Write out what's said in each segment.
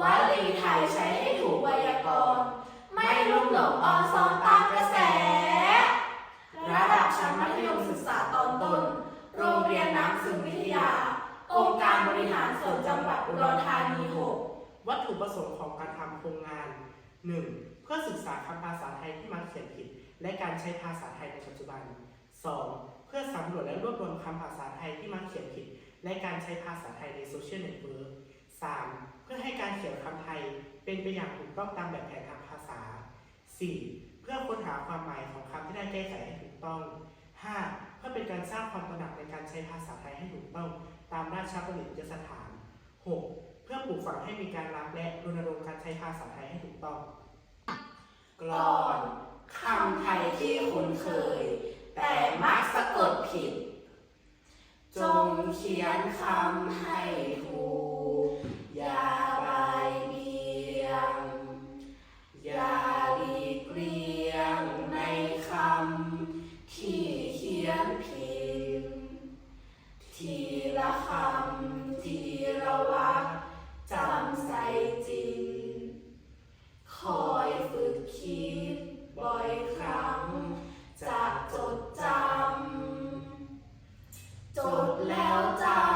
วลีไทยใช้ให้ถูกไวยากรณ์ไม่ลุ่มหลงออนซอนตามกระแส ระดับชั้นมัธยมศึกษาตอนต้น โรงเรียนน้ำซึมวิทยา องค์การบริหารส่วนจังหวัดอุดรธานี 6 วัตถุประสงค์ของการทำโครงงาน 1. เพื่อศึกษาคำภาษาไทยที่มักเขียนผิด และการใช้ภาษาไทยในปัจจุบัน 2. เพื่อสำรวจและรวบรวมคำภาษาไทยที่มักเขียนผิด และการใช้ภาษาไทยในโซเชียลเน็ตเวิร์ก 3. เพื่อให้การเขียนคำไทยเป็นไปอย่างถูกต้องตามแบบแผนทางภาษา 4. เพื่อค้นหาความหมายของคำที่ได้แก้ไขให้ถูกต้อง 5. เพื่อเป็นการสร้างความตระหนักในการใช้ภาษาไทยให้ถูกต้อง ตามราชบัณฑิตยสถาน 6. เพื่อปลูกฝังให้มีการรักและรณรงค์การใช้ภาษาไทยให้ถูกต้อง กลอนคำไทยที่คุ้นเคย แต่มักสะกดผิด จงเขียนคำให้ จบแล้วจ้า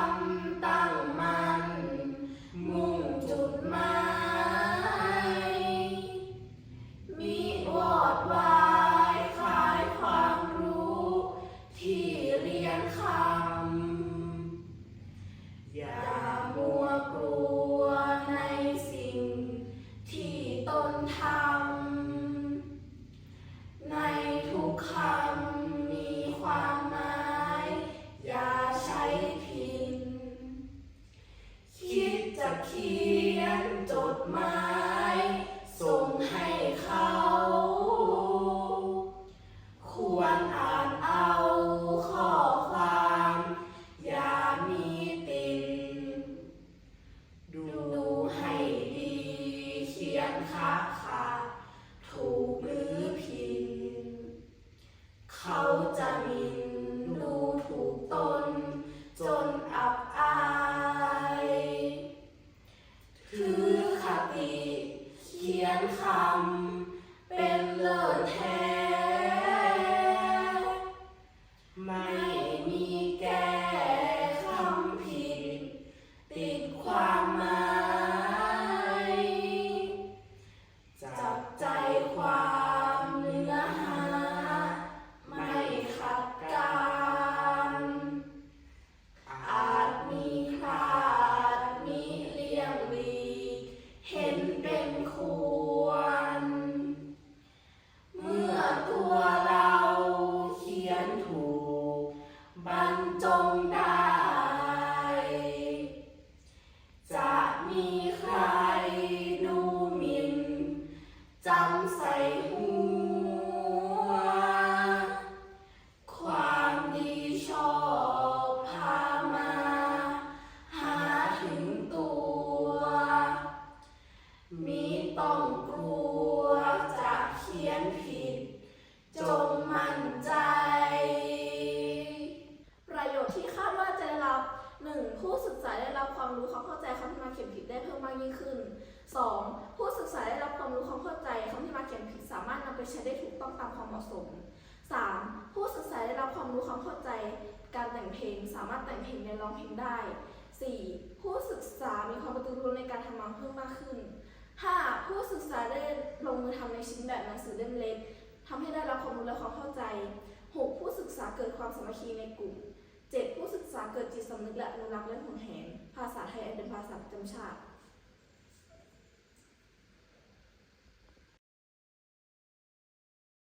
จ เขียนคำเป็นเลิศแท้ ตัวเราเขียนถูกบรรจงได้ จะมีใครดูหมินจำใส่หัวความดีชอบพามาหาถึงตัวมีต้องกลัวจะเขียนผิด จงมั่นใจ ประโยชน์ที่คาดว่าจะได้รับ 1. ผู้ศึกษาได้รับความรู้ความเข้าใจคำที่มาเขียนผิดได้เพิ่มมากยิ่งขึ้น 2. ผู้ศึกษาได้รับความรู้ความเข้าใจคำที่มาเขียนผิด สามารถนำไป ใช้ได้ถูกต้องตามความเหมาะสม 3. ผู้ศึกษาได้รับความรู้ความเข้าใจ การแต่งเพลงสามารถแต่งเพลงในร้องเพลงได้ 4. ผู้ศึกษามีความกระตือรือร้นในการทำงานเพิ่มมากขึ้น 5. ผู้ศึกษาได้ลงมือทำในชิ้นแบบหนังสือเล่มเล็กทำให้ได้รับความรู้และความเข้าใจ 6. ผู้ศึกษาเกิดความสามัคคีในกลุ่ม 7. ผู้ศึกษาเกิดจิตสำนึกและอนุรักษ์และห่วงแหนภาษาไทยอันเป็นภาษาประจำชาติ